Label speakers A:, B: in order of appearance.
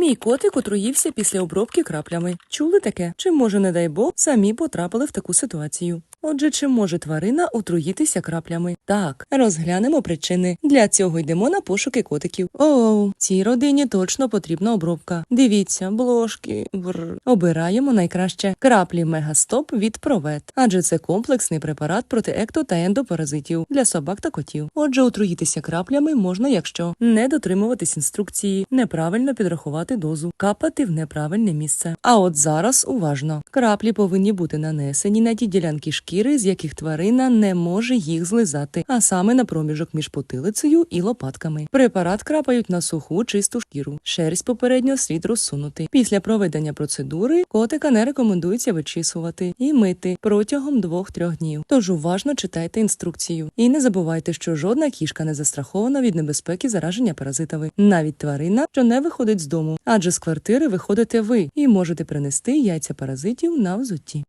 A: Мій котик отруївся після обробки краплями. Чули таке? Чи може, не дай Бог, самі потрапили в таку ситуацію? Отже, чи може тварина отруїтися краплями? Так, розглянемо причини. Для цього йдемо на пошуки котиків. Оу, цій родині точно потрібна обробка. Дивіться, бложки. Вр. Обираємо найкраще краплі Мегастоп від Провет, адже це комплексний препарат проти екто та ендопаразитів для собак та котів. Отже, отруїтися краплями можна, якщо не дотримуватись інструкції, неправильно підрахувати дозу, капати в неправильне місце. А от зараз уважно. Краплі повинні бути нанесені на ті ділянки шкіри, з яких тварина не може їх злизати, а саме на проміжок між потилицею і лопатками. Препарат крапають на суху чисту шкіру. Шерсть попередньо слід розсунути. Після проведення процедури котика не рекомендується вичісувати і мити протягом 2-3 днів. Тож уважно читайте інструкцію і не забувайте, що жодна кішка не застрахована від небезпеки зараження паразитами, навіть тварина, що не виходить з дому, адже з квартири виходите ви і можете принести яйця паразитів на взутті.